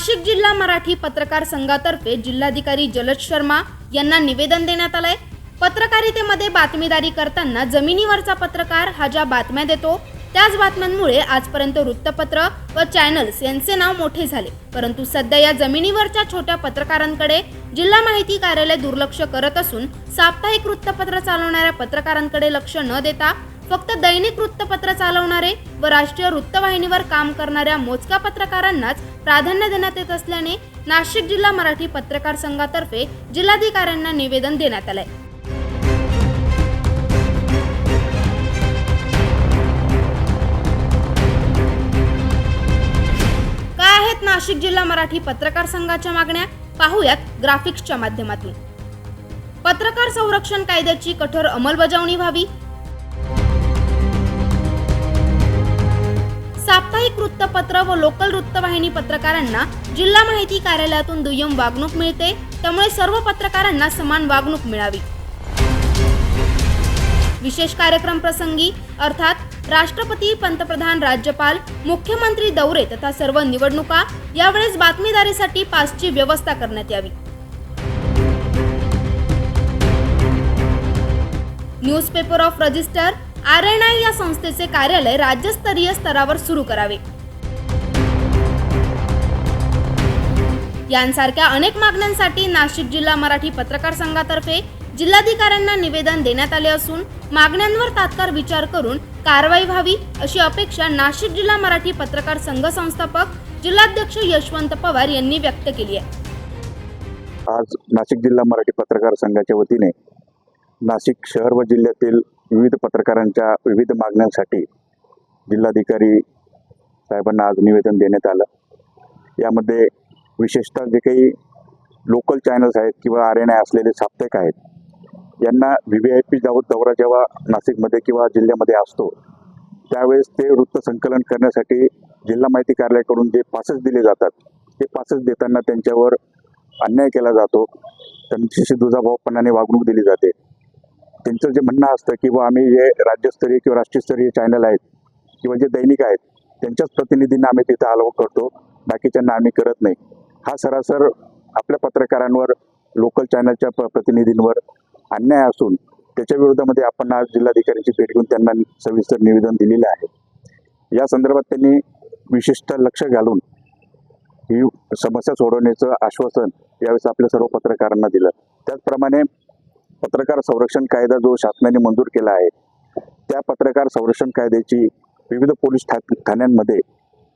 नाशिक जिल्हा मराठी पत्रकार संघातर्फे जिल्हाधिकारी जलज शर्मा यांना निवेदन देण्यात आलंय. पत्रकारितेमध्ये बातमीदारी करताना जमिनीवरचा पत्रकार हा ज्या बातम्या देतो त्याच बातम्यांमुळे आजपर्यंत वृत्तपत्र व चॅनल्स यांचे नाव मोठे झाले. परंतु सध्या या जमिनीवरच्या छोट्या पत्रकारांकडे जिल्हा माहिती कार्यालय दुर्लक्ष करत असून साप्ताहिक वृत्तपत्र चालवणाऱ्या पत्रकारांकडे लक्ष न देता फक्त दैनिक वृत्तपत्र चालवणारे व राष्ट्रीय वृत्तवाहिनीवर काम करणाऱ्या मोजक्या पत्रकारांनाच प्राधान्य देण्यात येत असल्याने नाशिक जिल्हा मराठी पत्रकार संघातर्फे जिल्हाधिकाऱ्यांना निवेदन देण्यात आलंय. काय आहेत नाशिक जिल्हा मराठी पत्रकार संघाच्या मागण्या? पाहूयात ग्राफिक्सच्या माध्यमातून. पत्रकार संरक्षण कायद्याची कठोर अंमलबजावणी व्हावी साप्ताहिक वृत्तपत्र व लोकल वृत्तवाहिनी पत्रकारांना जिल्हा माहिती कार्यालयातून दुय्यम वागणूक मिळते. त्यामुळे सर्व पत्रकारांना समान वागणूक मिळावी. विशेष कार्यक्रम प्रसंगी अर्थात राष्ट्रपती पंतप्रधान राज्यपाल मुख्यमंत्री दौरे तथा सर्व निवडणुका यावेळेस बातमीदारीसाठी पासची व्यवस्था करण्यात यावी. Newspaper of register R N I या संस्थेचे कार्यालय राज्यस्तरीय स्तरावर सुरू करावे. यांसारख्या अनेक मागण्यांसाठी नाशिक जिल्हा मराठी पत्रकार संघातर्फे जिल्हाधिकाऱ्यांना निवेदन देण्यात आले असून मागण्यांवर तात्काळ विचार करून कारवाई व्हावी अशी अपेक्षा नाशिक जिल्हा मराठी पत्रकार संघ संस्थापक जिल्हाध्यक्ष यशवंत पवार यांनी व्यक्त केली आहे. आज नाशिक जिल्हा मराठी पत्रकार संघाच्या वतीने नाशिक शहर व जिल्ह्यातील विविध पत्रकारांच्या विविध मागण्यांसाठी जिल्हाधिकारी साहेबांना आज निवेदन देण्यात आलं. यामध्ये विशेषतः जे काही लोकल चॅनल्स आहेत किंवा आर एन आय असलेले साप्ताहिक आहेत यांना व्ही व्ही आय पी जाऊ दौरा जेव्हा नाशिकमध्ये किंवा जिल्ह्यामध्ये असतो त्यावेळेस ते वृत्त संकलन करण्यासाठी जिल्हा माहिती कार्यालयाकडून जे पासेस दिले जातात ते पासेस देताना त्यांच्यावर अन्याय केला जातो. त्यांच्याशी दुजाभावपणाने वागणूक दिली जाते. त्यांचं जे म्हणणं असतं की आम्ही जे राज्यस्तरीय किंवा राष्ट्रीयस्तरीय चॅनल आहेत किंवा जे दैनिक आहेत त्यांच्याच प्रतिनिधींना आम्ही तिथं आलो करतो. बाकीच्यांना आम्ही करत नाही. हा सरासर आपल्या पत्रकारांवर लोकल चॅनलच्या प प्रतिनिधींवर अन्याय असून त्याच्या विरोधामध्ये आपण आज जिल्हाधिकाऱ्यांची भेट घेऊन त्यांना सविस्तर निवेदन दिलेलं आहे. या संदर्भात त्यांनी विशिष्ट लक्ष घालून ही समस्या सोडवण्याचं आश्वासन यावेळेस आपल्या सर्व पत्रकारांना दिलं. त्याचप्रमाणे पत्रकार संरक्षण कायदा जो शासनाने मंजूर केला आहे त्या पत्रकार संरक्षण कायद्याची विविध पोलीस ठा ठाण्यांमध्ये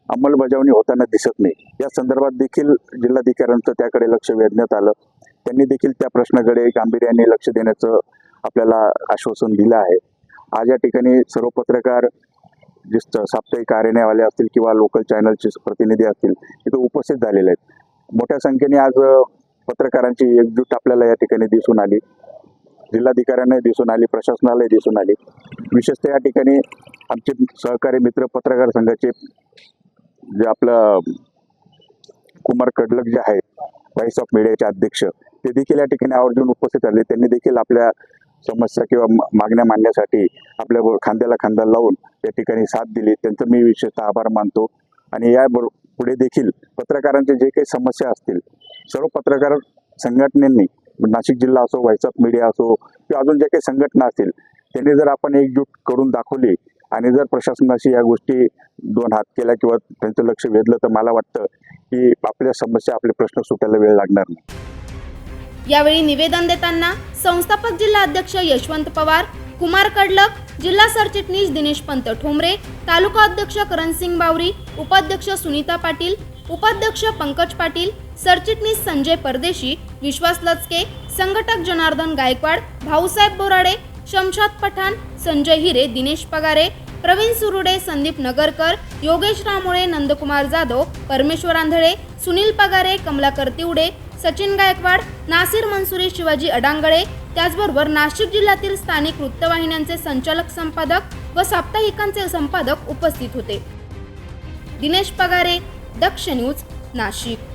अंमलबजावणी होताना दिसत नाही. या संदर्भात देखील जिल्हाधिकाऱ्यांचं त्याकडे लक्ष वेधण्यात आलं. त्यांनी देखील त्या प्रश्नाकडे गांभीर्याने लक्ष देण्याचं आपल्याला आश्वासन दिलं आहे. आज या ठिकाणी सर्व पत्रकार जे साप्ताहिक कार्यालयवाले असतील किंवा लोकल चॅनलचे प्रतिनिधी असतील तिथं उपस्थित झालेले आहेत. मोठ्या संख्येने आज पत्रकारांची एकजूट आपल्याला या ठिकाणी दिसून आली. जिल्हाधिकाऱ्यांनाही दिसून आली प्रशासनालाही दिसून आली. विशेषतः या ठिकाणी आमचे सहकारी मित्र पत्रकार संघाचे जे आपलं कुमार कडलक जे आहेत व्हाईस ऑफ मीडियाचे अध्यक्ष ते देखील या ठिकाणी आवर्जून उपस्थित आले त्यांनी देखील आपल्या समस्या किंवा मा- मागण्या मांडण्यासाठी आपल्या खांद्याला खांदा लावून या ठिकाणी साथ दिली. त्यांचं मी विशेषतः आभार मानतो. आणि या पुढे देखील पत्रकारांचे जे काही समस्या असतील सर्व पत्रकार संघटनेनी म्हणजे नाशिक जिल्हा असो व्हाईस ऑफ मीडिया असो किंवा अजून ज्या काही संघटना असतील त्यांनी जर आपण एकजूट करून दाखवली आणि जर प्रशासनाशी या गोष्टी दोन हात केल्या किंवा त्यांचं लक्ष वेधलं तर मला वाटतं की आपल्या समस्या आपले प्रश्न सुटायला वेळ लागणार नाही. यावेळी निवेदन देताना संस्थापक जिल्हा अध्यक्ष यशवंत पवार कुमार कडलक जिल्हा सरचिटणीस दिनेश पंत ठोंबरे तालुका अध्यक्ष करणसिंग बावरी उपाध्यक्ष सुनीता पाटील उपाध्यक्ष पंकज पाटील सरचिटणीस संजय परदेशी विश्वास लचके संघटक जनार्दन गायकवाड भाऊसाहेब बोराडे शमशाद पठाण संजय हिरे दिनेश पगारे प्रवीण सुरुडे संदीप नगरकर योगेश रामोळे नंदकुमार जाधव परमेश्वर आंधळे सुनील पगारे कमलाकर तिवडे सचिन गायकवाड नासिर मनसुरी शिवाजी अडांगळे त्याचबरोबर नाशिक जिल्ह्यातील स्थानिक वृत्तवाहिन्यांचे संचालक संपादक व साप्ताहिकांचे संपादक उपस्थित होते. दिनेश पगारे दक्ष न्यूज नाशिक.